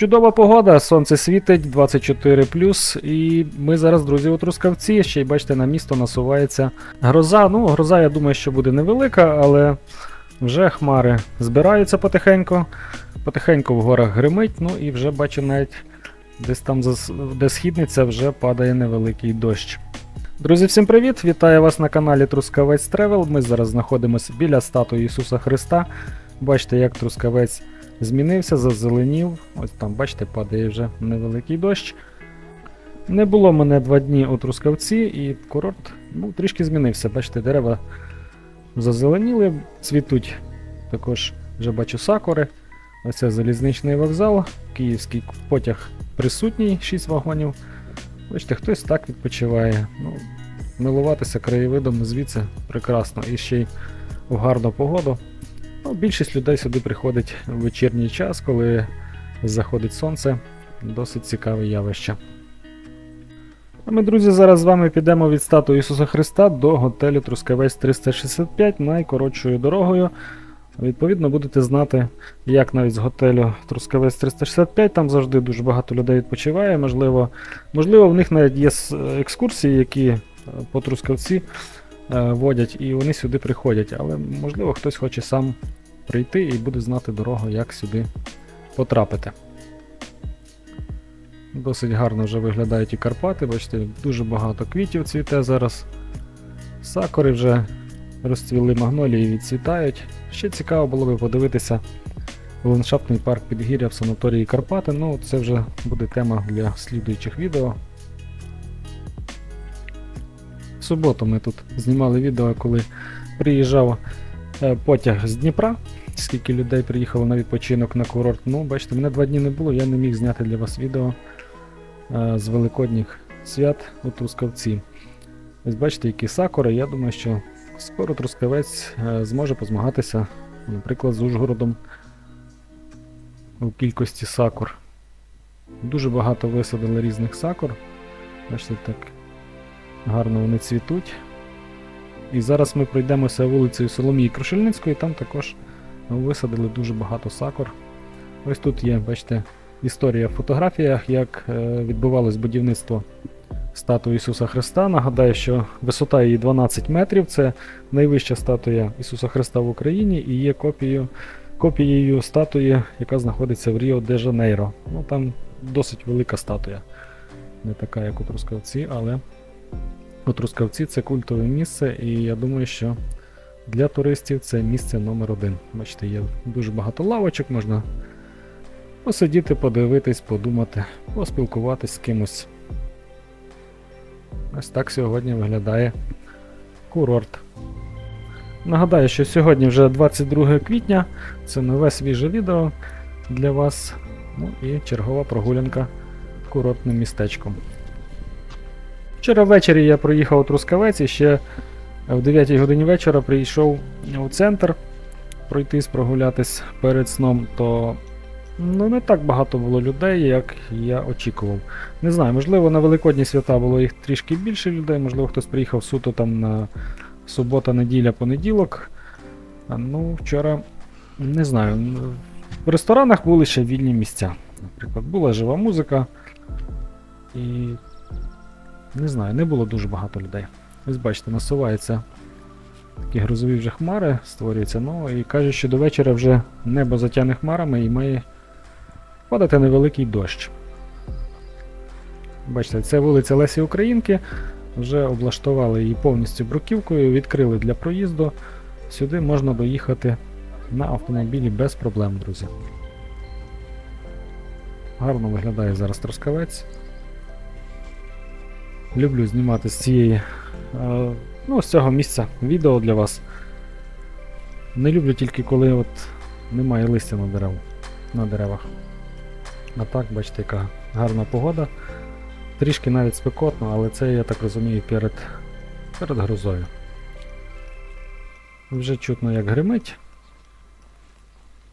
Чудова погода, сонце світить 24 і ми зараз, друзі, у Трускавці. Ще й бачите, на місто насувається гроза. Ну, гроза, я думаю, що буде невелика, але вже хмари збираються потихеньку. Потихеньку в горах гримить, ну і вже бачу навіть десь там, де східниця, вже падає невеликий дощ. Друзі, всім привіт! Вітаю вас на каналі Трускавець Тревел. Ми зараз знаходимося біля статуї Ісуса Христа. Бачите, як Трускавець змінився, зазеленів. Ось там, бачите, падає вже невеликий дощ. Не було мене два дні у Трускавці, і курорт ну, трішки змінився. Бачите, дерева зазеленіли, цвітуть також вже бачу сакури. Ось це залізничний вокзал, київський потяг присутній, 6 вагонів. Бачите, хтось так відпочиває. Ну, милуватися краєвидом звідси прекрасно. І ще й в гарну погоду. Ну, більшість людей сюди приходить в вечірній час, коли заходить сонце. Досить цікаве явище. А ми, друзі, зараз з вами підемо від статуї Ісуса Христа до готелю Трускавець 365 найкоротшою дорогою. Відповідно, будете знати, як навіть з готелю Трускавець 365, там завжди дуже багато людей відпочиває. Можливо, можливо в них навіть є екскурсії, які е, по Трускавці водять, і вони сюди приходять. Але можливо хтось хоче сам прийти і буде знати дорогу, як сюди потрапити. Досить гарно вже виглядають і Карпати, бачите, дуже багато квітів цвіте зараз. Сакури вже розцвіли магнолії відцвітають. Ще цікаво було би подивитися ландшафтний парк Підгір'я в санаторії Карпати. Ну, це вже буде тема для слідуючих відео. Суботу ми тут знімали відео, коли приїжджав е, потяг з Дніпра. Скільки людей приїхало на відпочинок на курорт. Ну, бачите, мене два дні не було, я не міг зняти для вас відео е, з великодніх свят у Трускавці. Ось бачите, які сакури. Я думаю, що скоро Трускавець е, зможе позмагатися, наприклад, з Ужгородом у кількості сакур. Дуже багато висадили різних сакур. Бачите, так гарно вони цвітуть. І зараз ми пройдемося вулицею Соломії Крушельницької, там також висадили дуже багато сакур. Ось тут є, бачите, історія в фотографіях, як е, відбувалось будівництво статуї Ісуса Христа. Нагадаю, що висота її 12 метрів. Це найвища статуя Ісуса Христа в Україні і є копією, копією статуї, яка знаходиться в Ріо де Жанейро. Ну там досить велика статуя. Не така, як у Трускавці, але у Трускавці це культове місце, і я думаю, що для туристів це місце номер один. Бачите, є дуже багато лавочок, можна посидіти, подивитись, подумати, поспілкуватись з кимось. Ось так сьогодні виглядає курорт. Нагадаю, що сьогодні вже 22 квітня, це нове свіже відео для вас. Ну і чергова прогулянка курортним містечком. Вчора ввечері я проїхав Трускавець і ще в 9 годині вечора прийшов у центр пройтись, прогулятись перед сном, то ну, не так багато було людей, як я очікував. Не знаю, можливо, на Великодні свята було їх трішки більше людей, можливо, хтось приїхав суто там на субота, неділя, понеділок. А, ну, вчора не знаю. В ресторанах були ще вільні місця. Наприклад, була жива музика. І не знаю, не було дуже багато людей. Ось бачите, насуваються такі грозові вже хмари, створюються. Ну і кажуть, що до вечора вже небо затягне хмарами і має падати невеликий дощ. Бачите, це вулиця Лесі Українки. Вже облаштували її повністю бруківкою, відкрили для проїзду. Сюди можна доїхати на автомобілі без проблем, друзі. Гарно виглядає зараз Трускавець. Люблю знімати з цієї, е, ну, з цього місця відео для вас. Не люблю тільки коли от немає листя на, дерев, на деревах. А так, бачите, яка гарна погода. Трішки навіть спекотно, але це, я так розумію, перед, перед грозою. Вже чутно, як гримить.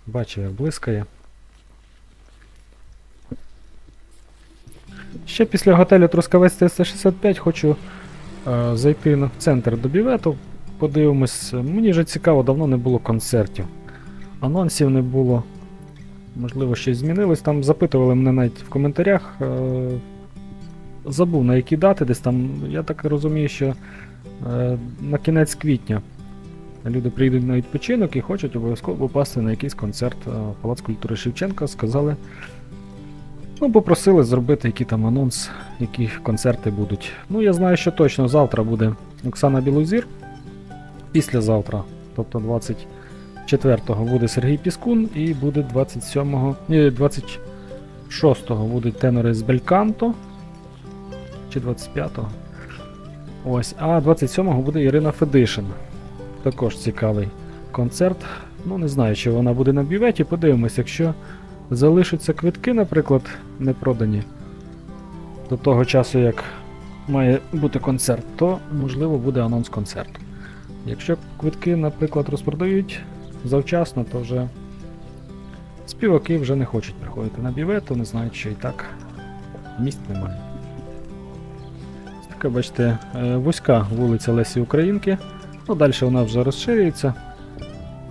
Бачу, як блискає. Ще після готелю Трускавець 365 хочу е, зайти в центр до бівету. Подивимось. Мені вже цікаво, давно не було концертів. Анонсів не було. Можливо, щось змінилось. Там запитували мене навіть в коментарях. Е, забув на які дати десь там. Я так розумію, що е, на кінець квітня люди приїдуть на відпочинок і хочуть обов'язково попасти на якийсь концерт е, Палац культури Шевченка. Сказали. Ну, попросили зробити який там анонс, які концерти будуть. Ну, я знаю, що точно завтра буде Оксана Білозір. Післязавтра, тобто 24-го буде Сергій Піскун і буде 27-го, ні, 26-го будуть тенори з Бельканто. Чи 25-го. Ось, а 27-го буде Ірина Федишин. Також цікавий концерт. Ну, не знаю, чи вона буде на бюветі. Подивимось, якщо залишаться квитки, наприклад, не продані до того часу, як має бути концерт, то можливо буде анонс концерту. Якщо квитки, наприклад, розпродають завчасно, то вже співаки вже не хочуть приходити на бівет, то не знають, що і так місць немає. Така, бачите, е, вузька вулиця Лесі Українки. Ну, далі вона вже розширюється.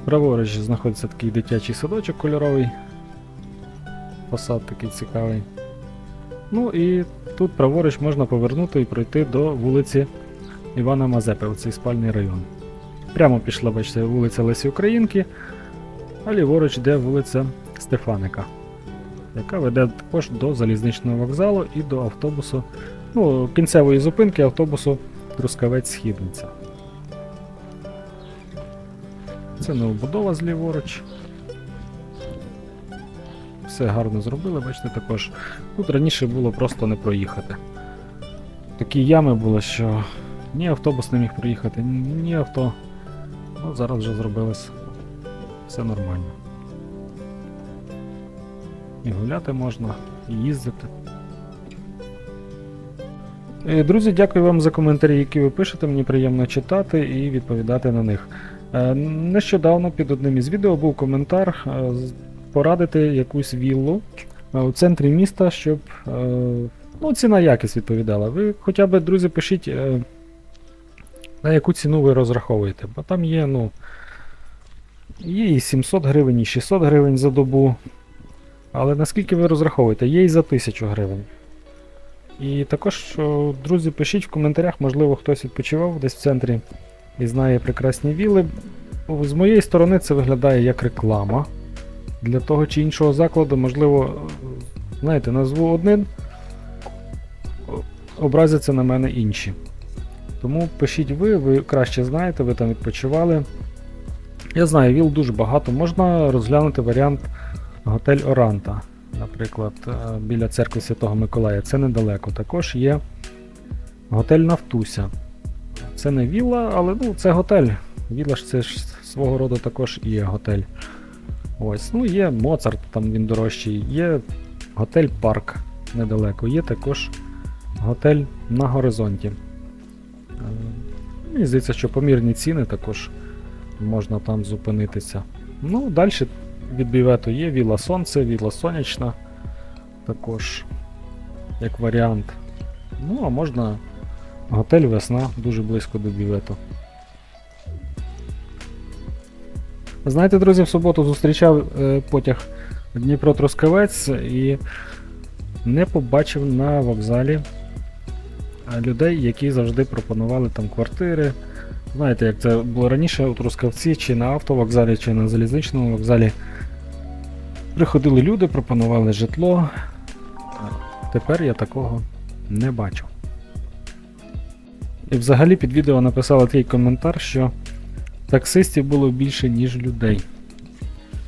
Праворуч знаходиться такий дитячий садочок кольоровий. Фасад такий цікавий. Ну і тут праворуч можна повернути і пройти до вулиці Івана Мазепи, цей спальний район. Прямо пішла, бачите, вулиця Лесі Українки, а ліворуч йде вулиця Стефаника, яка веде також до залізничного вокзалу і до автобусу, ну, кінцевої зупинки автобусу Трускавець Східниця. Це новобудова зліворуч. Все гарно зробили, бачите, також. Тут раніше було просто не проїхати. Такі ями були, що ні автобус не міг проїхати, ні авто. Ну, зараз вже зробилось все нормально. І гуляти можна, і їздити. Е, Друзі, дякую вам за коментарі, які ви пишете. Мені приємно читати і відповідати на них. Е, Нещодавно під одним із відео був коментар е, порадити якусь віллу е, у центрі міста, щоб е, ну, ціна якість відповідала. Ви хоча б, друзі, пишіть, е, на яку ціну ви розраховуєте, бо там є, ну. Є і 700 гривень, і 600 гривень за добу. Але наскільки ви розраховуєте? Є і за 1000 гривень. І також, друзі, пишіть в коментарях, можливо, хтось відпочивав десь в центрі і знає прекрасні віли. З моєї сторони це виглядає як реклама для того чи іншого закладу. Можливо, знаєте, назву один, образяться на мене інші. Тому пишіть ви, ви краще знаєте, ви там відпочивали. Я знаю, віл дуже багато. Можна розглянути варіант готель Оранта, наприклад, е, біля церкви Святого Миколая. Це недалеко. Також є готель Нафтуся. Це не вілла, але ну, це готель. Вілла ж це ж свого роду також і є готель. Ось, ну є Моцарт, там він дорожчий, є готель Парк недалеко, є також готель на горизонті. Е, Мені здається, що помірні ціни також можна там зупинитися. Ну, далі від бівету є Віла Сонце, Віла Сонячна також як варіант. Ну, а можна готель Весна дуже близько до бівету. Знаєте, друзі, в суботу зустрічав е, потяг Дніпро-Трускавець і не побачив на вокзалі людей, які завжди пропонували там квартири. Знаєте, як це було раніше у Трускавці, чи на автовокзалі, чи на залізничному вокзалі. Приходили люди, пропонували житло. Тепер я такого не бачу. І взагалі під відео написали такий коментар, що таксистів було більше, ніж людей.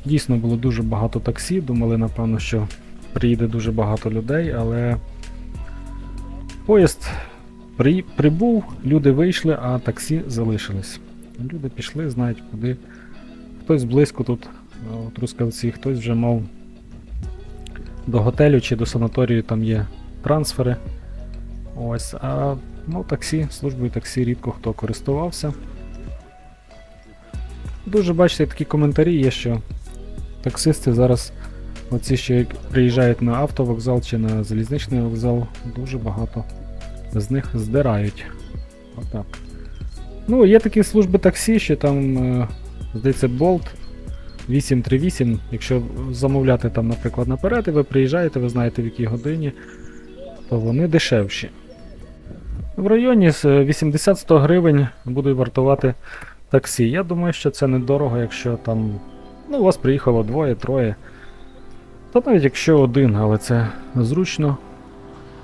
Дійсно було дуже багато таксі, думали, напевно, що приїде дуже багато людей, але поїзд при, прибув, люди вийшли, а таксі залишились. Люди пішли, знають куди. Хтось близько тут е, у Трускавці, хтось вже мав до готелю чи до санаторію там є трансфери. Ось, а ну, таксі, службою таксі рідко хто користувався. Дуже бачите, такі коментарі є, що таксисти зараз, оці, що приїжджають на автовокзал чи на залізничний вокзал, дуже багато з них здирають. Отак. Ну, є такі служби таксі, що там, е, здається, Bolt 838, якщо замовляти там, наприклад, наперед, і ви приїжджаєте, ви знаєте в якій годині, то вони дешевші. В районі з 80-100 гривень буде вартувати таксі. Я думаю, що це недорого, якщо там. Ну, у вас приїхало двоє, троє. Та навіть якщо один, але це зручно.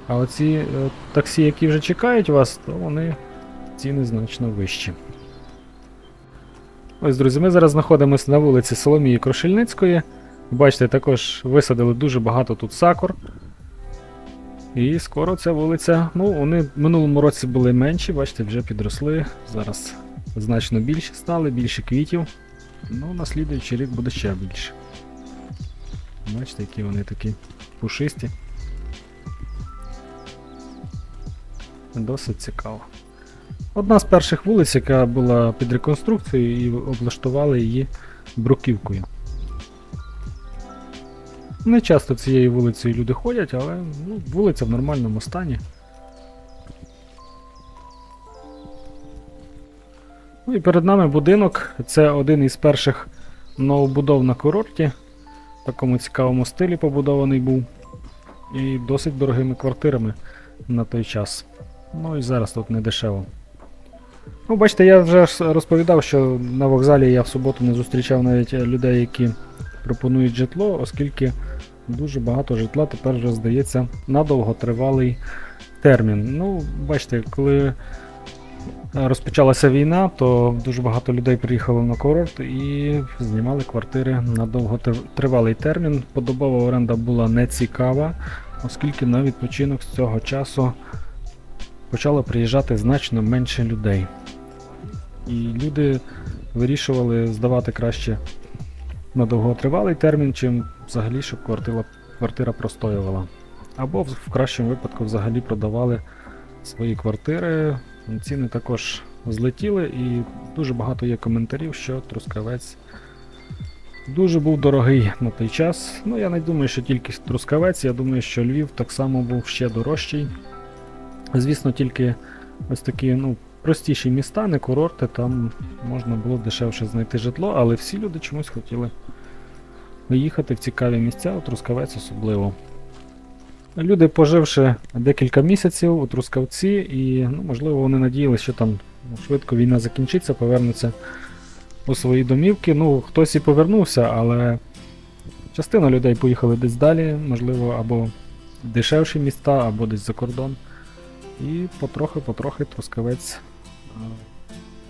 А оці е, таксі, які вже чекають вас, то вони ціни значно вищі. Ось, друзі, ми зараз знаходимося на вулиці Соломії Крошельницької. Бачите, також висадили дуже багато тут сакур. І скоро ця вулиця. Ну, вони в минулому році були менші, бачите, вже підросли. Зараз значно більше стали, більше квітів. Ну, на слідуючий рік буде ще більше. Бачите, які вони такі пушисті. Досить цікаво. Одна з перших вулиць, яка була під реконструкцією, і облаштували її бруківкою. Не часто цією вулицею люди ходять, але ну, вулиця в нормальному стані. Ну і перед нами будинок. Це один із перших новобудов на курорті. В такому цікавому стилі побудований був. І досить дорогими квартирами на той час. Ну і зараз тут не дешево. Ну, бачите, я вже розповідав, що на вокзалі я в суботу не зустрічав навіть людей, які пропонують житло, оскільки дуже багато житла тепер вже здається на довготривалий термін. Ну, бачите, коли розпочалася війна, то дуже багато людей приїхало на курорт і знімали квартири на довготривалий термін. Подобова оренда була не цікава, оскільки на відпочинок з цього часу почало приїжджати значно менше людей. І люди вирішували здавати краще на довготривалий термін, чим взагалі, щоб квартира, квартира простоювала. Або в кращому випадку взагалі продавали свої квартири. Ціни також злетіли, і дуже багато є коментарів, що Трускавець дуже був дорогий на той час. Ну, я не думаю, що тільки Трускавець, я думаю, що Львів так само був ще дорожчий. Звісно, тільки ось такі ну, простіші міста, не курорти, там можна було дешевше знайти житло, але всі люди чомусь хотіли виїхати в цікаві місця, у Трускавець особливо. Люди, поживши декілька місяців у Трускавці, і ну, можливо вони надіялися, що там швидко війна закінчиться, повернуться у свої домівки. Ну, хтось і повернувся, але частина людей поїхали десь далі, можливо, або в дешевші міста, або десь за кордон. І потрохи-потрохи Трускавець е,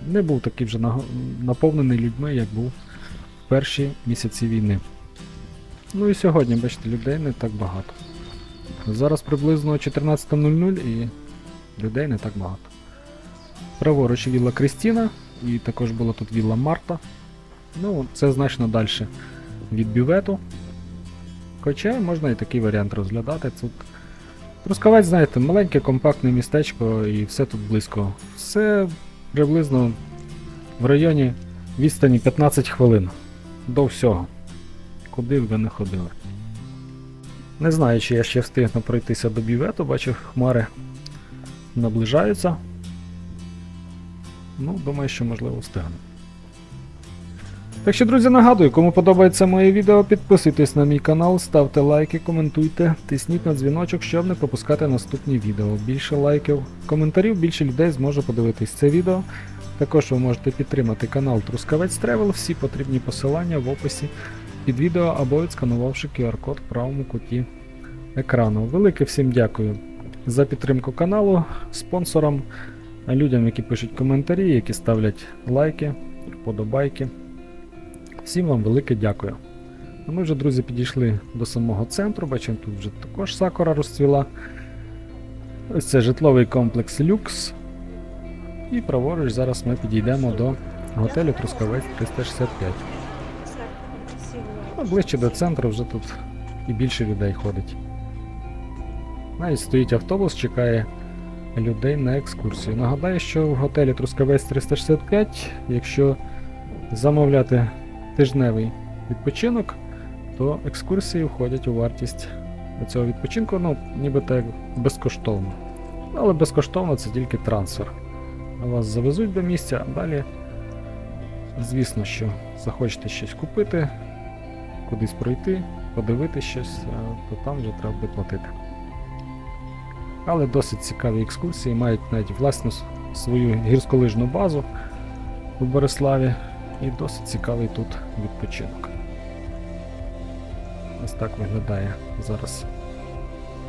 не був такий вже наповнений людьми, як був в перші місяці війни. Ну і сьогодні, бачите, людей не так багато. Зараз приблизно 14.00 і людей не так багато. Праворуч вілла Крістіна, і також була тут вілла Марта. Ну, це значно далі від бювету. Хоча можна і такий варіант розглядати. Тут Трускавець, знаєте, маленьке, компактне містечко і все тут близько. Все приблизно в районі відстані 15 хвилин до всього. Куди б ви не ходили. Не знаю, чи я ще встигну пройтися до бювету, бачу, хмари наближаються. Ну, думаю, що можливо встигну. Так що, друзі, нагадую, кому подобається моє відео, підписуйтесь на мій канал, ставте лайки, коментуйте, тисніть на дзвіночок, щоб не пропускати наступні відео. Більше лайків, коментарів, більше людей зможе подивитись це відео. Також ви можете підтримати канал Трускавець Тревел, всі потрібні посилання в описі під відео або відсканувавши QR-код в правому куті екрану. Велике всім дякую за підтримку каналу, спонсорам, людям, які пишуть коментарі, які ставлять лайки, вподобайки. Всім вам велике дякую. Ми вже, друзі, підійшли до самого центру, бачимо, тут вже також сакура розцвіла. Ось це житловий комплекс Люкс. І праворуч зараз ми підійдемо до готелю Трускавець 365. Ну, ближче до центру вже тут і більше людей ходить. Навіть стоїть автобус, чекає людей на екскурсію. Нагадаю, що в готелі Трускавець 365, якщо замовляти тижневий відпочинок, то екскурсії входять у вартість цього відпочинку, ну, ніби так безкоштовно. Але безкоштовно це тільки трансфер. Вас завезуть до місця, а далі, звісно, що захочете щось купити, кудись пройти, подивитися щось, то там вже треба буде платити. Але досить цікаві екскурсії, мають навіть власну свою гірськолижну базу у Бориславі і досить цікавий тут відпочинок. Ось так виглядає зараз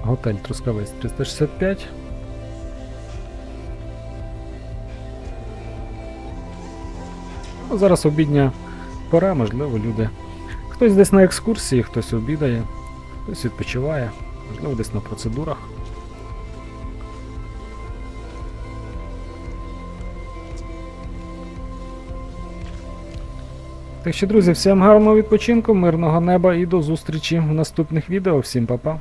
готель Трускавець 365. Ну, Зараз обідня пора, можливо, люди. Хтось десь на екскурсії, хтось обідає, хтось відпочиває, можливо, десь на процедурах. Так що, друзі, всім гарного відпочинку, мирного неба і до зустрічі в наступних відео. Всім па-па.